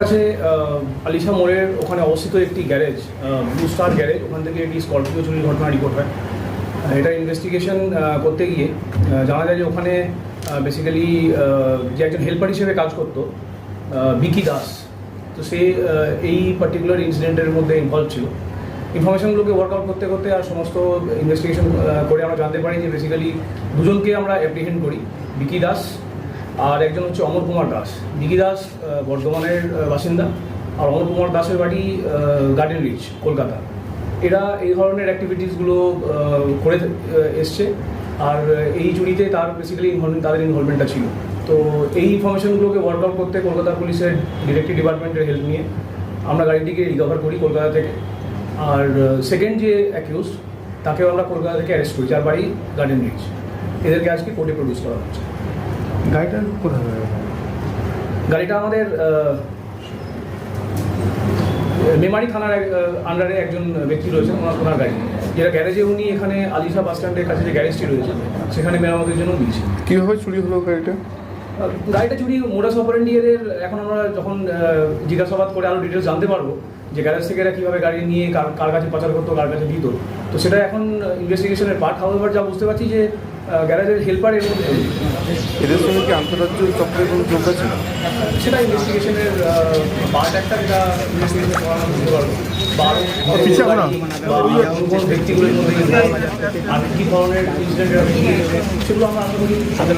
কাছে আলিশা মোড়ের ওখানে অবস্থিত একটি গ্যারেজ ব্লু স্টার গ্যারেজ, ওখান থেকে একটি স্করপিও চুরির ঘটনা রিপোর্ট হয়। এটা ইনভেস্টিগেশন করতে গিয়ে জানা যায় যে ওখানে বেসিক্যালি যে একজন হেল্পার হিসেবে কাজ করতো বিকি দাস তো সে এই পার্টিকুলার ইনসিডেন্টের মধ্যে ইনভলভ ছিল। ইনফরমেশনগুলোকে ওয়ার্কআউট করতে করতে আর সমস্ত ইনভেস্টিগেশন করে আমরা জানতে পারি যে বেসিক্যালি দুজনকে আমরা অ্যাপ্রিহেন্ড করি বিকি দাস আর একজন হচ্ছে অমর কুমার দাস। বিকি দাস বর্ধমানের বাসিন্দা। আর অমর কুমার দাসের বাড়ি গার্ডেন রিচ কলকাতা। এরা এই ধরনের অ্যাক্টিভিটিসগুলো করে এসছে। আর এই চুরিতে তার বেসিক্যালি ইনভলভমেন্ট তাদের ইনভলভমেন্টটা ছিল। তো এই ইনফরমেশনগুলোকে ওয়ার্কআউট করতে কলকাতা পুলিশের ডিরেক্টিভ ডিপার্টমেন্টের হেল্প নিয়ে আমরা গাড়িটিকে রিকভার করি কলকাতা থেকে। আর সেকেন্ড যে অ্যাকিউজ তাকেও আমরা কলকাতা থেকে অ্যারেস্ট করি, যার বাড়ি গার্ডেন রিচ এদেরকে আজকে কোর্টে প্রডিউস করা হচ্ছে। গাড়িটা কোথায় গাড়িটা আমাদের মেমারি থানার আন্ডারে একজন ব্যক্তি রয়েছেন ওনার ওনার গাড়ি। যেটা গ্যারেজে উনি এখানে আলিশা বাস স্ট্যান্ডের কাছে যে গ্যারেজটি রয়েছে সেখানে মেরামতের জন্য দিয়েছে কীভাবে চুরি হলো গাড়িটা? গাড়িটা চুরি মোডাস অপারেন্ডিয়ার এখন আমরা যখন জিজ্ঞাসাবাদ করে আরও ডিটেলস জানতে পারব যে গ্যারেজ থেকে এরা কীভাবে গাড়ি নিয়ে কার কার কাছে পাচার করতো কার কাছে দিত। তো সেটা এখন ইনভেস্টিগেশনের পার্ট হাউএভার যা বুঝতে পারছি যে গ্যারেজের হেল্পার এর মধ্যে। এদের সঙ্গে কি আন্তরাজ্য চক্রের কোনো যোগ আছে? সেটা ইনভেস্টিগেশনের পার্ট একটা যেটা ইনভেস্টিগেশন করানো বুঝতে পারব। আরও ব্যক্তিগুলোর মধ্যে কি ধরনের ইনসিডেন্ট সেগুলো আমরা আশা